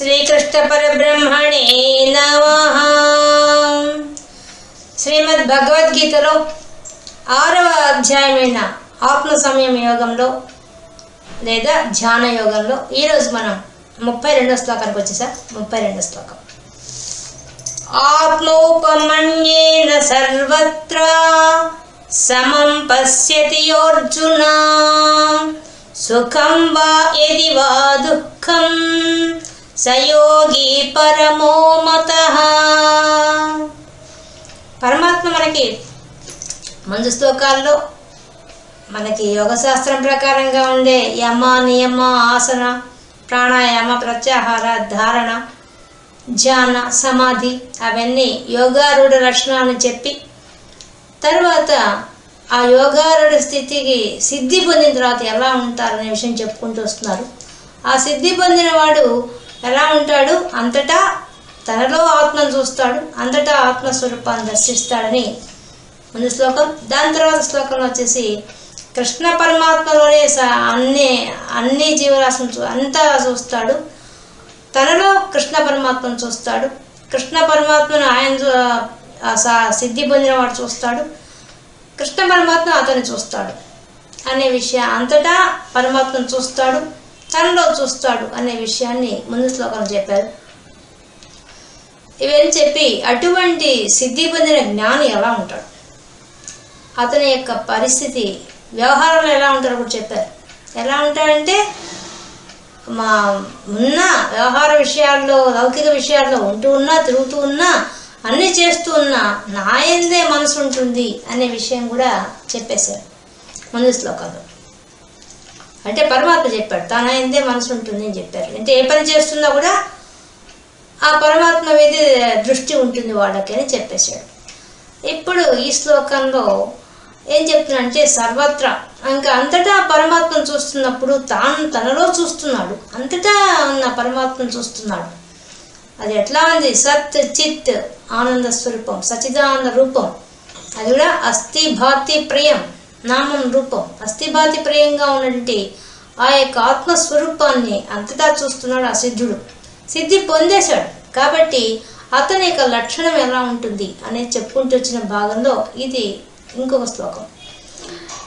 శ్రీకృష్ణ పరబ్రహ్మణే నమ. శ్రీమద్ భగవద్గీతలో ఆరవ అధ్యాయమైన ఆత్మ సమయం యోగంలో లేదా ధ్యాన యోగంలో ఈరోజు మనం ముప్పై రెండో శ్లోకానికి వచ్చేసా. ముప్పై రెండో శ్లోకం. ఆత్మోపమన్యేన సర్వత్ర సమం పశ్యతి అర్జున. సుఖం వా ఎది వా దుఃఖం. సయోగి పరమో మత. పరమాత్మ మనకి ముందు శ్లోకాల్లో మనకి యోగ శాస్త్రం ప్రకారంగా ఉండే యమ నియమ ఆసన ప్రాణాయామ ప్రత్యాహార ధారణ ధ్యాన సమాధి అవన్నీ యోగారూఢ లక్షణాలను చెప్పి తర్వాత ఆ యోగారూఢ స్థితికి సిద్ధి పొందిన తర్వాత ఎలా ఉంటారనే విషయం చెప్పుకుంటూ వస్తున్నారు. ఆ సిద్ధి పొందిన వాడు ఎలా ఉంటాడు? అంతటా తనలో ఆత్మను చూస్తాడు అంతటా ఆత్మస్వరూపాన్ని దర్శిస్తాడని ముందు శ్లోకం. దాని తర్వాత శ్లోకంలో వచ్చేసి కృష్ణ పరమాత్మలోనే స- అన్ని అన్ని జీవరాశులను చూ అంతా చూస్తాడు. తనలో కృష్ణ పరమాత్మను చూస్తాడు. కృష్ణ పరమాత్మను ఆయన చూ- సిద్ధి పొందిన వాడు చూస్తాడు. కృష్ణ పరమాత్మ అతను చూస్తాడు అనే విషయం. అంతటా పరమాత్మను చూస్తాడు. తనలో చూస్తాడు అనే విషయాన్ని ముందు శ్లోకంలో చెప్పారు. ఇవన్నీ చెప్పి అటువంటి సిద్ధి పొందిన జ్ఞాని ఎలా ఉంటాడు? అతని యొక్క పరిస్థితి వ్యవహారంలో ఎలా ఉంటారో కూడా చెప్పారు. ఎలా ఉంటాడంటే మా ఉన్న వ్యవహార విషయాల్లో లౌకిక విషయాల్లో ఉంటూ ఉన్నా తిరుగుతూ ఉన్నా అన్నీ చేస్తూ ఉన్నా నాయందే మనసు ఉంటుంది అనే విషయం కూడా చెప్పేశారు. ముందు శ్లోకంలో. అంటే పరమాత్మ చెప్పాడు తన ఎందే మనసు ఉంటుంది అని చెప్పారు. అంటే ఏ పని చేస్తున్నా కూడా ఆ పరమాత్మ మీద దృష్టి ఉంటుంది వాళ్ళకి అని చెప్పేశాడు. ఇప్పుడు ఈ శ్లోకంలో ఏం చెప్తున్నాడంటే సర్వత్రా ఇంకా అంతటా పరమాత్మను చూస్తున్నప్పుడు తాను తనలో చూస్తున్నాడు. అంతటా ఉన్న పరమాత్మను చూస్తున్నాడు. అది ఎట్లా ఉంది? సత్ చిత్ ఆనంద స్వరూపం సచిదానంద రూపం. అది కూడా అస్థి భాతి ప్రియం. నామం రూపం అస్థిభాతి ప్రియంగా ఉన్నటువంటి ఆ యొక్క ఆత్మస్వరూపాన్ని అంతటా చూస్తున్నాడు ఆ సిద్ధుడు. సిద్ధి పొందేశాడు. కాబట్టి అతని యొక్క లక్షణం ఎలా ఉంటుంది అనేది చెప్పుకుంటూ వచ్చిన భాగంలో ఇది ఇంకొక శ్లోకం.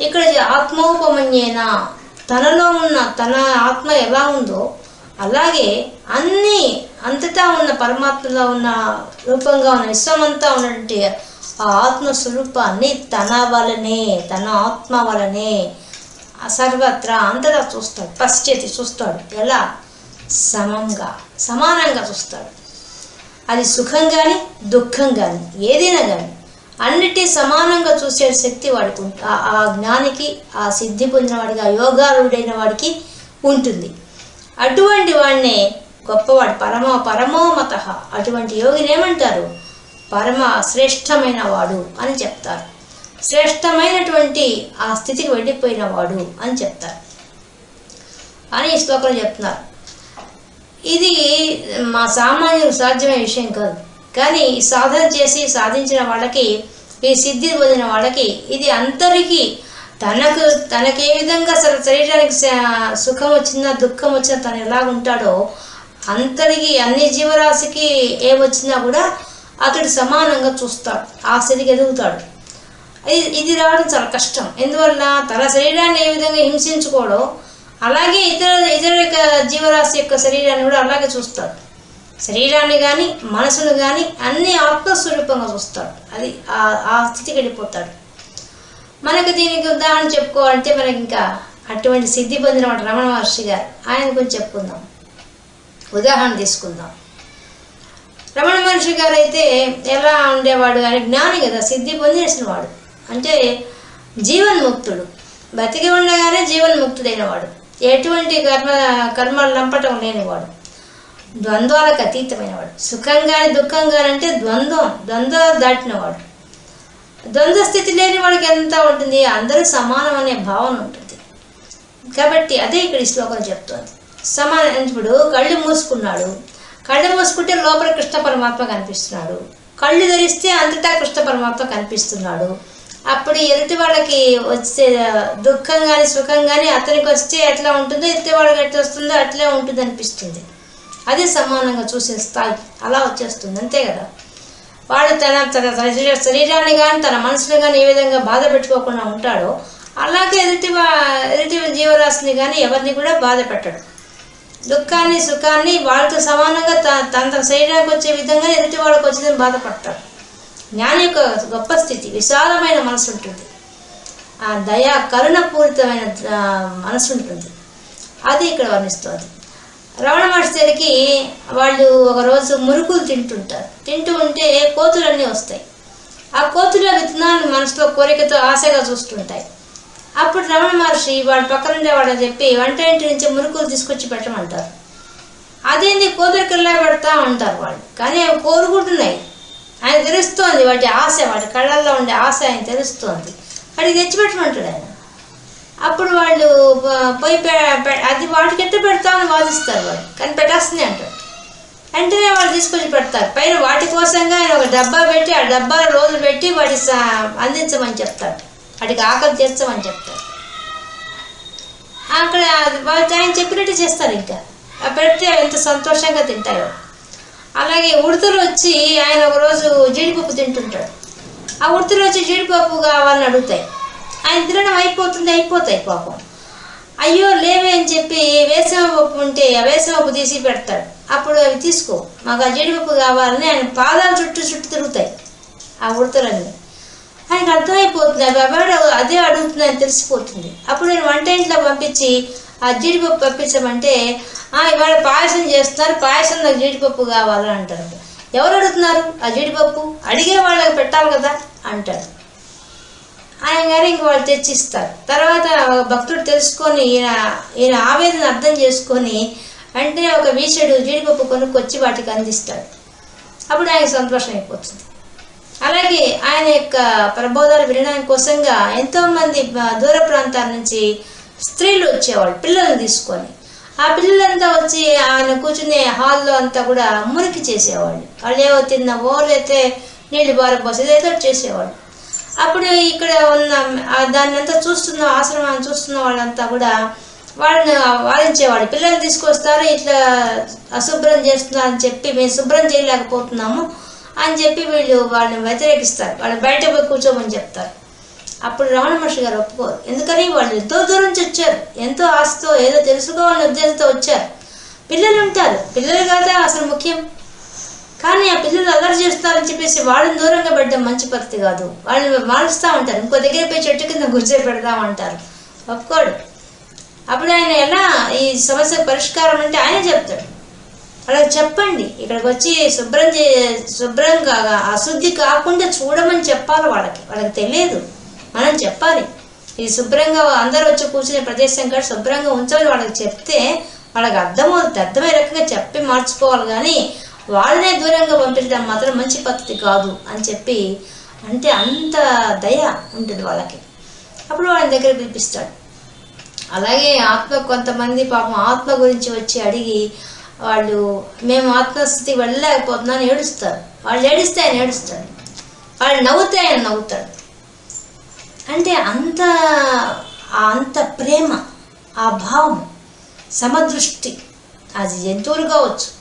ఇక్కడ ఆత్మోపమన్యేన తనలో ఉన్న తన ఆత్మ ఎలా ఉందో అలాగే అన్ని అంతటా ఉన్న పరమాత్మలో ఉన్న రూపంగా ఉన్న విశ్వమంతా ఉన్నటువంటి ఆ ఆత్మ స్వరూపాన్ని తన వలనే తన ఆత్మ వలనే సర్వత్రా అంతటా చూస్తాడు పశ్చేతి చూస్తాడు. ఎలా? సమంగా సమానంగా చూస్తాడు. అది సుఖం కానీ దుఃఖం కానీ ఏదైనా కానీ అన్నిటి సమానంగా చూసే శక్తి వాడికి ఆ- జ్ఞానికి ఆ సిద్ధి పొందిన వాడికి ఆ యోగారుడైన వాడికి ఉంటుంది. అటువంటి వాడినే గొప్పవాడు పరమ పరమోమత. అటువంటి యోగిని ఏమంటారు? పరమ శ్రేష్టమైన వాడు అని చెప్తారు. శ్రేష్టమైనటువంటి ఆ స్థితికి వెళ్ళిపోయిన వాడు అని చెప్తారు. అని ఈ శ్లోకంలో చెప్తున్నారు. ఇది మా సామాన్యులకు సాధ్యమైన విషయం కాదు. కానీ ఈ సాధన చేసి సాధించిన వాళ్ళకి ఈ సిద్ధి పొందిన వాళ్ళకి ఇది అందరికీ తనకు తనకి ఏ విధంగా అసలు శరీరానికి సుఖం వచ్చినా దుఃఖం వచ్చినా తను ఎలా ఉంటాడో అందరికీ అన్ని జీవరాశికి ఏమొచ్చినా కూడా అతడు సమానంగా చూస్తాడు ఆ స్థితికి ఎదుగుతాడు. ఇది ఇది రావడం చాలా కష్టం. ఎందువల్ల తన శరీరాన్ని ఏ విధంగా హింసించుకోడో అలాగే ఇతర ఇతర యొక్క జీవరాశి యొక్క శరీరాన్ని కూడా అలాగే చూస్తాడు. శరీరాన్ని కానీ మనసును కానీ అన్ని ఆత్మస్వరూపంగా చూస్తాడు. అది ఆ- ఆ స్థితికి వెళ్ళిపోతాడు. మనకు దీనికి ఉదాహరణ చెప్పుకోవాలంటే మనకి ఇంకా అటువంటి సిద్ధి పొందిన రమణ మహర్షి గారు. ఆయన గురించి చెప్పుకుందాం. ఉదాహరణ తీసుకుందాం. రమణ మహర్షి గారు అయితే ఎలా ఉండేవాడు ఆయన జ్ఞాని కదా సిద్ధి పొందేసిన వాడు. అంటే జీవన్ముక్తుడు. బతికి ఉండగానే జీవన్ముక్తుడైన వాడు ఎటువంటి కర్మ కర్మలు నంపటం లేనివాడు. ద్వంద్వాలకు అతీతమైనవాడు. సుఖంగానే సుఖం కానీ దుఃఖం కానీ అంటే ద్వంద్వం ద్వంద్వ దాటినవాడు. ద్వంద్వ స్థితి లేని వాడికి ఎంత ఉంటుంది? అందరూ సమానం అనే భావన ఉంటుంది. కాబట్టి అదే ఇక్కడ ఈ శ్లోకం చెప్తోంది. సమాన ఇప్పుడు కళ్ళు మూసుకున్నాడు. కళ్ళు మూసుకుంటే లోపల కృష్ణ పరమాత్మ కనిపిస్తున్నాడు. కళ్ళు ధరిస్తే అంతటా కృష్ణ పరమాత్మ కనిపిస్తున్నాడు. అప్పుడు ఎదుటి వాళ్ళకి వచ్చే దుఃఖం కానీ సుఖం కానీ అతనికి వస్తే ఎట్లా ఉంటుందో ఎదుటి వాళ్ళకి ఎట్లా వస్తుందో అట్లే ఉంటుంది అనిపిస్తుంది. అది సమానంగా చూసే స్థాయి. అలా వచ్చేస్తుంది. అంతే కదా? వాడు తన తన శరీరాన్ని కానీ తన మనసుని కానీ ఏ విధంగా బాధ పెట్టుకోకుండా ఉంటాడో అలాగే ఎదుటి ఎదుటి జీవరాశిని కానీ ఎవరిని కూడా బాధ పెట్టడు. దుఃఖాన్ని సుఖాన్ని వాళ్ళతో సమానంగా త- తన తన శరీరానికి వచ్చే విధంగా ఎదుటి వాళ్ళకి వచ్చేదని బాధపడతారు. జ్ఞాని యొక్క గొప్ప స్థితి విశాలమైన మనసు ఉంటుంది. ఆ దయా కరుణపూరితమైన మనసు ఉంటుంది. అది ఇక్కడ వర్ణిస్తుంది. రమణ మహర్షి వాళ్ళు ఒకరోజు మురుకులు తింటుంటారు. తింటూ ఉంటే కోతులన్నీ వస్తాయి. ఆ కోతుల విత్తనాలను మనసులో కోరికతో ఆశగా చూస్తుంటాయి. అప్పుడు రమణ మహర్షి వాడి పక్కనుండే వాళ్ళని చెప్పి వంట ఇంటి నుంచి మురుకులు తీసుకొచ్చి పెట్టమంటారు. అదేంది? కోదరికల్లా పెడతా ఉంటారు వాళ్ళు. కానీ అవి కోరుకుంటున్నాయి. ఆయన తెలుస్తోంది వాటి ఆశ వాటి కళ్ళల్లో ఉండే ఆశ ఆయన తెలుస్తోంది. వాడికి తెచ్చిపెట్టమంటాడు ఆయన. అప్పుడు వాళ్ళు పోయి పె- అది వాటికి ఎట్ట పెడతామని వాదిస్తారు వాళ్ళు. కానీ పెట్టేస్తుంది అంటారు. వెంటనే వాళ్ళు తీసుకొచ్చి పెడతారు. పైన వాటి కోసంగా ఆయన ఒక డబ్బా పెట్టి ఆ డబ్బాలో రోజులు పెట్టి వాటి అందించమని చెప్తాడు వాటికి ఆకలి తీర్చమని చెప్తారు. అక్కడ వాళ్ళు ఆయన చెప్పినట్టు చేస్తారు ఇంకా. పెడితే ఎంత సంతోషంగా తింటారు. అలాగే ఉడతలు వచ్చి ఆయన ఒకరోజు జీడిపప్పు తింటుంటాడు. ఆ ఉడతలు వచ్చి జీడిపప్పు కావాలని అడుగుతాయి. ఆయన తినడం అయిపోతుంది అయిపోతాయి పాపం. అయ్యో లేవే అని చెప్పి వేసవ పప్పు ఉంటే ఆ వేసవ పప్పు తీసి పెడతాడు. అప్పుడు అవి తీసుకో. మాకు ఆ జీడిపప్పు కావాలని ఆయన పాదాల చుట్టూ చుట్టూ తిరుగుతాయి. ఆ ఉడతలన్నీ. ఆయనకు అర్థమైపోతుంది అవి అదే అడుగుతుందని తెలిసిపోతుంది. అప్పుడు నేను వంట ఇంట్లో పంపించి ఆ జీడిపప్పు పంపించమంటే ఇవాళ పాయసం చేస్తున్నారు పాయసం నాకు జీడిపప్పు కావాలని అంటారు ఎవరు అడుగుతున్నారు? ఆ జీడిపప్పు? అడిగే వాళ్ళకి పెట్టాలి కదా? అంటాడు. ఆయన గారు ఇంక వాళ్ళు తెచ్చిస్తారు. తర్వాత భక్తుడు తెలుసుకొని ఈయన ఈయన ఆవేదన అర్థం చేసుకొని అంటే ఒక వీచడు జీడిపప్పు కొనుక్కొచ్చి వాటికి అందిస్తాడు. అప్పుడు ఆయన సంతోషం అయిపోతుంది అలాగే ఆయన యొక్క ప్రబోధాలు వినడానికి కోసంగా ఎంతోమంది దూర ప్రాంతాల నుంచి స్త్రీలు వచ్చేవాళ్ళు పిల్లల్ని తీసుకొని. ఆ పిల్లలంతా వచ్చి ఆయన కూర్చునే హాల్లో అంతా కూడా మురికి చేసేవాళ్ళు. వాళ్ళు ఏవో తిన్న ఓలైతే నీళ్ళు బారపోసేది ఏదో చేసేవాళ్ళు. అప్పుడు ఇక్కడ ఉన్న దాన్ని అంతా చూస్తున్న ఆశ్రమాన్ని చూస్తున్న వాళ్ళంతా కూడా వాళ్ళని వారించేవాళ్ళు పిల్లల్ని తీసుకొస్తారు? ఇట్లా అశుభ్రం చేస్తున్నారు అని చెప్పి మేము శుభ్రం చేయలేకపోతున్నాము. అని చెప్పి వీళ్ళు వాళ్ళని వ్యతిరేకిస్తారు. వాళ్ళు బయట పోయి కూర్చోమని చెప్తారు. అప్పుడు రమణ మహర్షి గారు ఒప్పుకోరు. ఎందుకని? వాళ్ళు ఎంతో దూరం నుంచి వచ్చారు ఎంతో ఆశతో ఏదో తెలుసుకోవాలనే ఉద్దేశంతో వచ్చారు. పిల్లలు ఉంటారు. పిల్లలు కదా? అసలు ముఖ్యం. కానీ ఆ పిల్లలు అల్లరి చేస్తారని చెప్పేసి వాళ్ళని దూరంగా పెట్టడం మంచి పద్ధతి కాదు. వాళ్ళని మారుస్తూ ఉంటారు. ఇంకో దగ్గర పోయి చెట్టు కింద గుర్చే పెడదామంటారు ఒప్పుకోడు. అప్పుడు ఆయన ఎలా ఈ సమస్య పరిష్కారం అంటే ఆయన చెప్తాడు. వాళ్ళకి చెప్పండి. ఇక్కడికి వచ్చి శుభ్రం చే శుభ్రంగా అశుద్ధి కాకుండా చూడమని చెప్పాలి వాళ్ళకి. వాళ్ళకి తెలియదు. మనం చెప్పాలి. ఇది శుభ్రంగా అందరూ వచ్చి కూర్చునే ప్రదేశం కాదు శుభ్రంగా ఉంచమని వాళ్ళకి చెప్తే వాళ్ళకి అర్థమవుతుంది అర్థమయ్యే రకంగా చెప్పి మార్చుకోవాలి కానీ వాళ్ళనే దూరంగా పంపించడం మాత్రం మంచి పద్ధతి కాదు అని చెప్పి అంటే అంత దయ ఉంటుంది వాళ్ళకి. అప్పుడు వాళ్ళని దగ్గర పిలిపిస్తాడు. అలాగే ఆత్మ కొంతమంది పాపం ఆత్మ గురించి వచ్చి అడిగి వాళ్ళు మేము ఆత్మస్థితి వెళ్ళలేకపోతున్నాను ఏడుస్తారు. వాళ్ళు ఏడిస్తే ఆయన ఏడుస్తాడు. వాళ్ళు నవ్వుతే ఆయన నవ్వుతాడు. అంటే అంత ఆ అంత ప్రేమ ఆ భావం సమదృష్టి అది జంతువులు కావచ్చు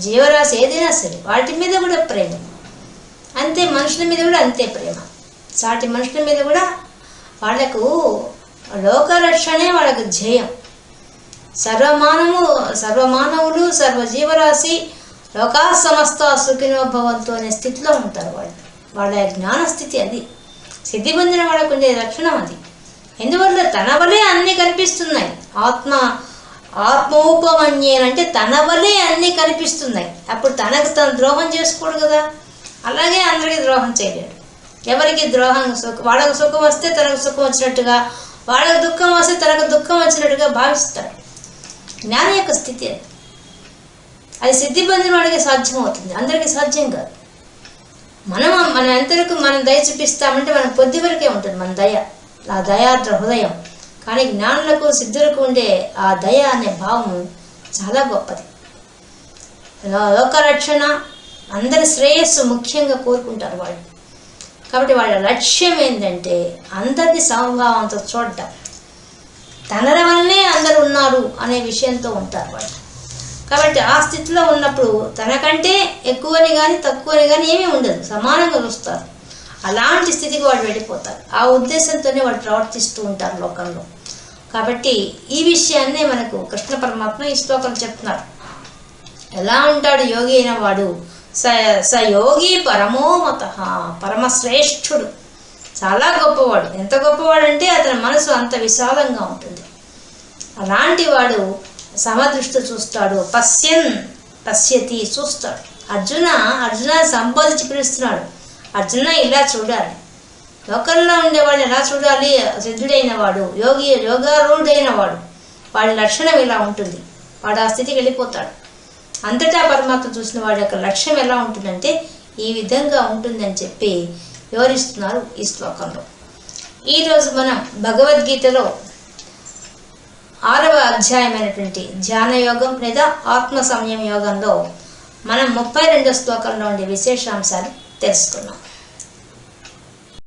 జీవరాశి ఏదైనా సరే వాటి మీద కూడా ప్రేమ. అంతే మనుషుల మీద కూడా అంతే ప్రేమ. సాటి మనుషుల మీద కూడా వాళ్ళకు లోకరక్షణే వాళ్ళకు ధ్యేయం. సర్వమానము సర్వమానవులు సర్వజీవరాశి లోకా సమస్త సుఖినో భవంతు అనే స్థితిలో ఉంటారు వాళ్ళు. వాళ్ళ జ్ఞాన స్థితి అది. సిద్ధి పొందిన వాళ్ళకు ఉండే లక్షణం అది. ఎందువల్ల? తన వలే అన్నీ కనిపిస్తున్నాయి ఆత్మ ఆత్మోపమన్యేనంటే తన వలే అన్నీ కనిపిస్తున్నాయి అప్పుడు తనకు తను ద్రోహం చేసుకోడు కదా. అలాగే అందరికీ ద్రోహం చేయలేడు. ఎవరికి ద్రోహం సుఖం వాళ్ళకు సుఖం వస్తే తనకు సుఖం వచ్చినట్టుగా వాళ్ళకు దుఃఖం వస్తే తనకు దుఃఖం వచ్చినట్టుగా భావిస్తాడు జ్ఞానం యొక్క స్థితి. అది అది సిద్ధి పొందిన వాడికి సాధ్యం అవుతుంది అందరికీ సాధ్యం కాదు. మనం మనం ఎంతవరకు మనం దయ చూపిస్తామంటే మనం పొద్దు వరకే ఉంటుంది మన దయ. ఆ దయాద్ర హృదయం. కానీ జ్ఞానులకు సిద్ధులకు ఉండే ఆ దయ అనే భావం చాలా గొప్పది. లో- లోకరక్షణ అందరి శ్రేయస్సు ముఖ్యంగా కోరుకుంటారు వాళ్ళు. కాబట్టి వాళ్ళ లక్ష్యం ఏంటంటే అందరినీ సమభావంతో చూడటం. తనల వల్లనే అందరు ఉన్నారు అనే విషయంతో ఉంటారు వాళ్ళు. కాబట్టి ఆ స్థితిలో ఉన్నప్పుడు తనకంటే ఎక్కువని కానీ తక్కువని కానీ ఏమీ ఉండదు. సమానంగా చూస్తారు అలాంటి స్థితికి వాళ్ళు వెళ్ళిపోతారు. ఆ ఉద్దేశంతోనే వాళ్ళు ప్రవర్తిస్తూ ఉంటారు లోకంలో. కాబట్టి ఈ విషయాన్నే మనకు కృష్ణ పరమాత్మ ఈ శ్లోకం చెప్తున్నారు. ఎలా ఉంటాడు యోగి అయిన వాడు? స స యోగి పరమోమత పరమశ్రేష్ఠుడు. చాలా గొప్పవాడు. ఎంత గొప్పవాడు అంటే అతని మనసు అంత విశాలంగా ఉంటుంది. అలాంటి వాడు సమదృష్టి చూస్తాడు. పశ్యన్ పశ్యతి చూస్తాడు. అర్జున అర్జున సంబోధించి పిలుస్తున్నాడు. అర్జున ఇలా చూడాలి. లోకంలో ఉండేవాడిని ఎలా చూడాలి? సిద్ధుడైన వాడు యోగి యోగారూఢైన వాడు వాడి లక్షణం ఇలా ఉంటుంది. వాడు ఆ స్థితికి వెళ్ళిపోతాడు. అంతటా పరమాత్మ చూసిన వాడి యొక్క లక్ష్యం ఎలా ఉంటుందంటే ఈ విధంగా ఉంటుందని చెప్పి వివరిస్తున్నారు ఈ శ్లోకంలో ఈరోజు మనం భగవద్గీతలో ఆరవ అధ్యాయమైనటువంటి ధ్యాన యోగం లేదా ఆత్మ సంయమ యోగంలో మనం ముప్పై రెండో శ్లోకంలో ఉండే విశేషాంశాలు తెలుసుకున్నాం.